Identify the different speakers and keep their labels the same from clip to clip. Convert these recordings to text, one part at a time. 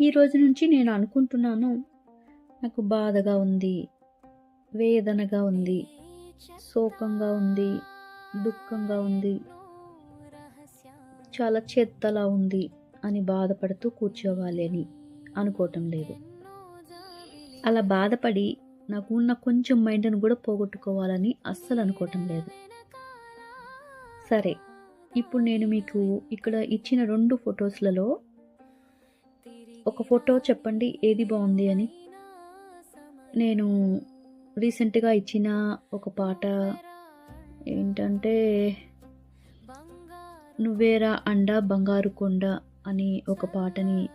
Speaker 1: ఈ రోజు నుంచి నేను అనుకుంటున్నాను నాకు బాధగా ఉంది వేదనగా ఉంది శోకంగా ఉంది దుఃఖంగా ఉంది చాలా చెత్తలా ఉంది అని బాధపడుతూ కూర్చోవాలి అని అనుకోవటం లేదు. అలా బాధపడి నాకు ఉన్న కొంచెం మైండ్ని కూడా పోగొట్టుకోవాలని అస్సలు అనుకోవటం లేదు. సరే ఇప్పుడు నేను మీకు ఇక్కడ ఇచ్చిన రెండు ఫొటోస్లలో ఒక ఫోటో చెప్పండి ఏది బాగుంది అని. నేను రీసెంట్గా ఇచ్చిన ఒక పాట ఏంటంటే నువ్వేరా అండ బంగారు కొండ అని ఒక పాటని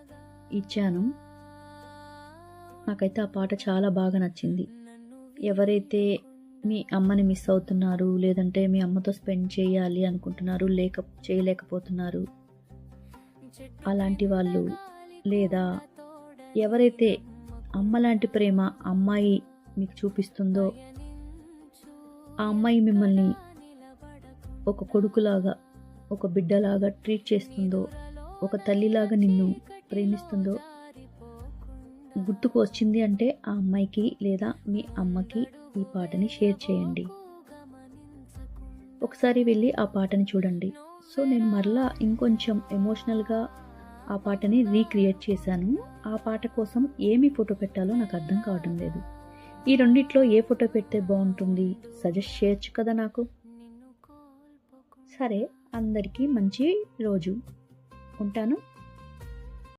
Speaker 1: ఇచ్చాను. నాకైతే ఆ పాట చాలా బాగా నచ్చింది. ఎవరైతే మీ అమ్మని మిస్ అవుతున్నారు లేదంటే మీ అమ్మతో స్పెండ్ చేయాలి అనుకుంటున్నారు లేక చేయలేకపోతున్నారు అలాంటి వాళ్ళు లేదా ఎవరైతే అమ్మ లాంటి ప్రేమ అమ్మాయి మీకు చూపిస్తుందో ఆ అమ్మాయి మిమ్మల్ని ఒక కొడుకులాగా ఒక బిడ్డలాగా ట్రీట్ చేస్తుందో ఒక తల్లిలాగా నిన్ను ప్రేమిస్తుందో గుర్తుకు వచ్చింది అంటే ఆ అమ్మాయికి లేదా మీ అమ్మకి ఈ పాటని షేర్ చేయండి. ఒకసారి వెళ్ళి ఆ పాటని చూడండి. సో నేను మరలా ఇంకొంచెం ఎమోషనల్గా ఆ పాటని రీక్రియేట్ చేశాను. ఆ పాట కోసం ఏమి ఫోటో పెట్టాలో నాకు అర్థం కావటం లేదు. ఈ రెండిట్లో ఏ ఫోటో పెడితే బాగుంటుంది? సజెస్ట్ చేయొచ్చు కదా నాకు? సరే అందరికీ మంచి రోజు. ఉంటాను.